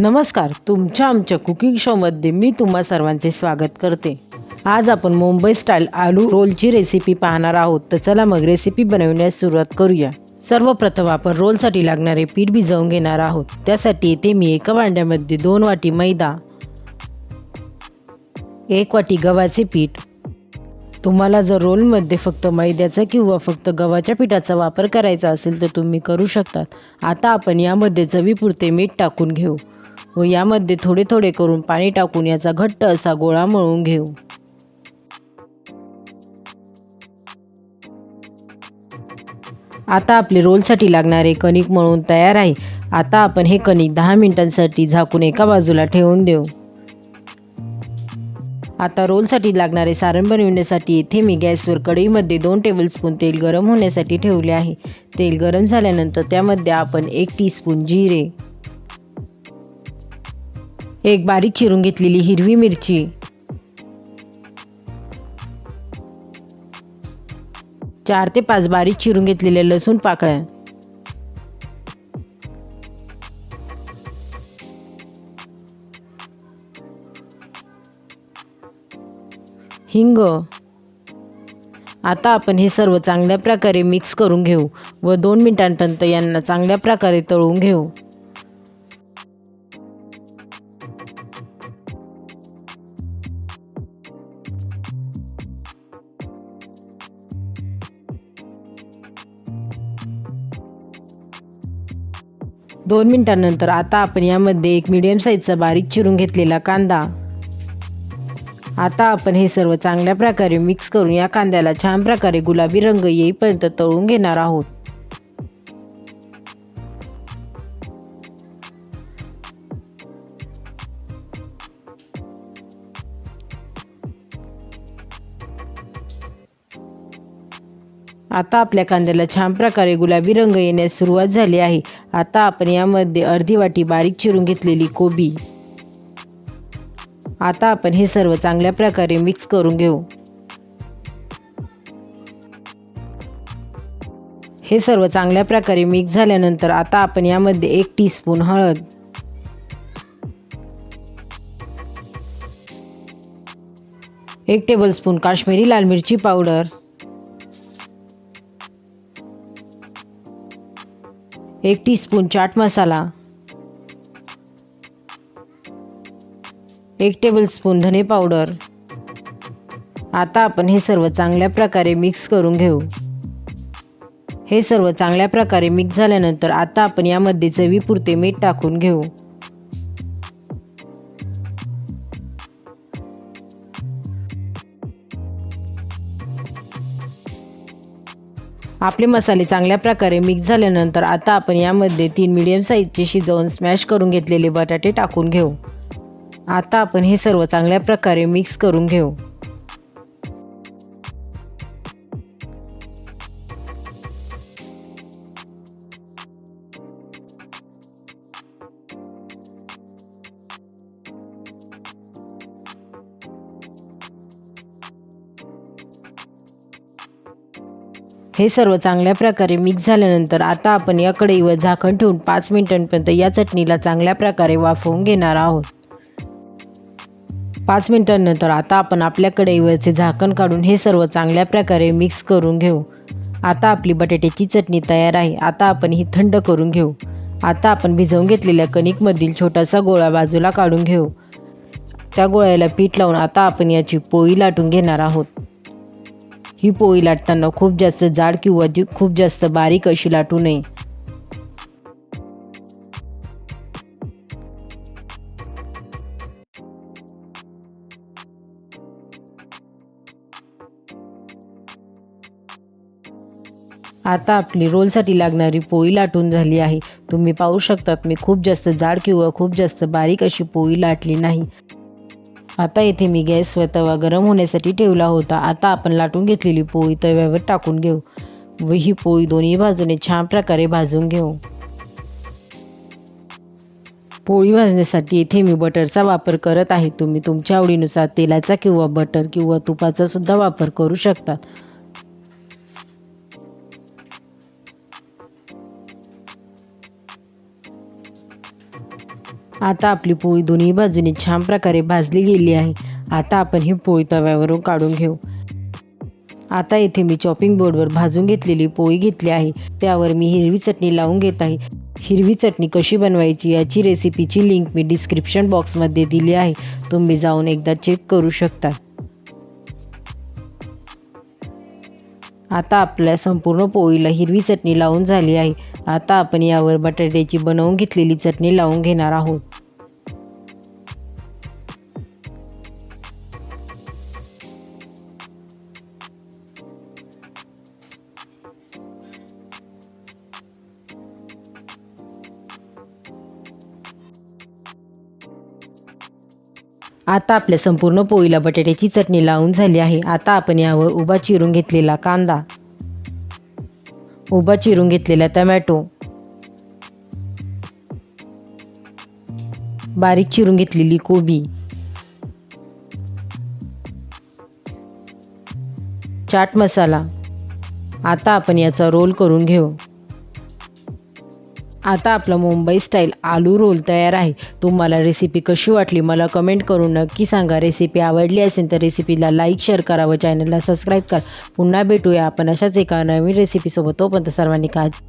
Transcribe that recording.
नमस्कार तुमच्या आमच्या कुकिंग शोमध्ये मी तुम्हा सर्वांचे स्वागत करते. आज आपण मुंबई स्टाईल आलू रोलची रेसिपी पाहणार आहोत. तर चला मग रेसिपी बनवण्यास सुरुवात करूया. सर्वप्रथम आपण रोलसाठी लागणारे पीठ भिजवून घेणार आहोत. त्यासाठी येथे मी एका भांड्यामध्ये दोन वाटी मैदा एक वाटी गव्हाचे पीठ. तुम्हाला जर रोलमध्ये फक्त मैद्याचा किंवा फक्त गव्हाच्या पिठाचा वापर करायचा असेल तर तुम्ही करू शकतात. आता आपण यामध्ये चवीपुरते मीठ टाकून घेऊ. व यामध्ये थोडे थोडे करून पाणी टाकून याचा घट्ट असा गोळा मळून घेऊ. आता आपले रोलसाठी लागणारे कणिक मळून तयार आहे. आता आपण हे कणिक दहा मिनिटांसाठी झाकून एका बाजूला ठेवून देऊ. आता रोलसाठी लागणारे सारण बनविण्यासाठी येथे मी गॅसवर कढईमध्ये दोन टेबलस्पून तेल गरम होण्यासाठी ठेवले आहे. तेल गरम झाल्यानंतर त्यामध्ये आपण एक टीस्पून जिरे एक बारीक चिरून घेतलेली हिरवी मिरची. चार ते पाच बारीक चिरून घेतलेल्या लसूण पाकळ्या. हिंग. आता आपण हे सर्व चांगल्या प्रकारे मिक्स करून घेऊ व दोन मिनिटांपर्यंत यांना चांगल्या प्रकारे तळून घेऊ. दोन मिनिटांनंतर आता आपण यामध्ये एक मिडियम साईजचा बारीक चिरून घेतलेला कांदा. आता आपण हे सर्व चांगल्या प्रकारे मिक्स करून या कांद्याला छान प्रकारे गुलाबी रंग येईपर्यंत तळून घेणार आहोत. आता आपल्या कांद्याला छान प्रकारे गुलाबी रंग येण्यास सुरुवात झाली आहे. आता आपण यामध्ये अर्धी वाटी बारीक चिरून घेतलेली कोबी. आता आपण हे सर्व चांगल्या प्रकारे मिक्स करून घेऊ. हे सर्व चांगल्या प्रकारे मिक्स झाल्यानंतर आता आपण यामध्ये एक टीस्पून हळद. एक टेबलस्पून काश्मीरी लाल मिरची पावडर. एक टीस्पून चाट मसाला एक टेबलस्पून धने पावडर आता आपण हे सर्व चांगल्या प्रकारे मिक्स करून घेऊ. हे सर्व चांगल्या प्रकारे मिक्स झाल्यानंतर आता आपण यामध्ये चवीपुरते मीठ टाकून घेऊ. आपले मसाले चांगल्या प्रकारे मिक्स झाल्यानंतर आता आपण यामध्ये तीन मिडियम साईजचे शिजवून स्मॅश करून घेतलेले बटाटे टाकून घेऊ. आता आपण हे सर्व चांगल्या प्रकारे मिक्स करून घेऊ. हे सर्व चांगल्या प्रकारे मिक्स झाल्यानंतर आता आपण या कढईवर झाकण ठेवून पाच मिनिटांपर्यंत या चटणीला चांगल्या प्रकारे वाफवून घेणार आहोत. पाच मिनिटांनंतर आता आपण आपल्या कढईवरचे झाकण काढून हे सर्व चांगल्या प्रकारे मिक्स करून घेऊ. आता आपली बटाट्याची चटणी तयार आहे. आता आपण ही थंड करून घेऊ. आता आपण भिजवून घेतलेल्या कणिकमधील छोटासा गोळा बाजूला काढून घेऊ. त्या गोळ्याला पीठ लावून आता आपण याची पोळी लाटून घेणार आहोत. ही पोळी लाटताना खूप जास्त जाड किंवा जी खूप जास्त बारीक अशी लाटू नये. आता आपली रोलसाठी लागणारी पोळी लाटून झाली आहे. तुम्ही पाहू शकतात मी खूप जास्त जाड किंवा खूप जास्त बारीक अशी पोळी लाटली नाही. आता येथे मी गॅसवर तवा गरम होण्यासाठी ठेवला होता. आता आपण लाटून घेतलेली पोळी तव्यावर टाकून घेऊ व ही पोळी दोन्ही बाजूने छान प्रकारे भाजून घेऊ. पोळी भाजण्यासाठी इथे मी बटरचा वापर करत आहे. तुम्ही तुमच्या आवडीनुसार तेलाचा किंवा बटर किंवा तुपाचा सुद्धा वापर करू शकतात आता आपली पोळी दोन्ही बाजूने छान प्रकारे भाजली गेली आहे. आता आपण ही पोळी तव्यावरून काढून घेऊ. आता इथे मी चॉपिंग बोर्डवर भाजून घेतलेली पोळी घेतली आहे. त्यावर मी हिरवी चटणी लावून घेत आहे. हिरवी चटणी कशी बनवायची याची रेसिपीची लिंक मी डिस्क्रिप्शन बॉक्समध्ये दिली आहे. तुम्ही जाऊन एकदा चेक करू शकता. आता आपल्या संपूर्ण पोळीला हिरवी चटणी लावून झाली आहे. आता आपण यावर बटाट्याची बनवून घेतलेली चटणी लावून घेणार आहोत. आता आपल्या संपूर्ण पोळीला बटाट्याची चटणी लावून झाली आहे. आता आपण यावर उभा चिरून घेतलेला कांदा उभा चिरून घेतलेला टमॅटो बारीक चिरून घेतलेली कोबी चाट मसाला. आता आपण याचा रोल करून घेऊ. आता आपलं मुंबई स्टाईल आलू रोल तयार आहे. तुम्हाला रेसिपी कशी वाटली मला कमेंट करून नक्की सांगा. रेसिपी आवडली असेल तर रेसिपीला लाईक शेअर करा व चॅनलला सबस्क्राईब करा. पुन्हा भेटूया आपण अशाच एका नवीन रेसिपीसोबत तोपर्यंत सर्वांनी काळजी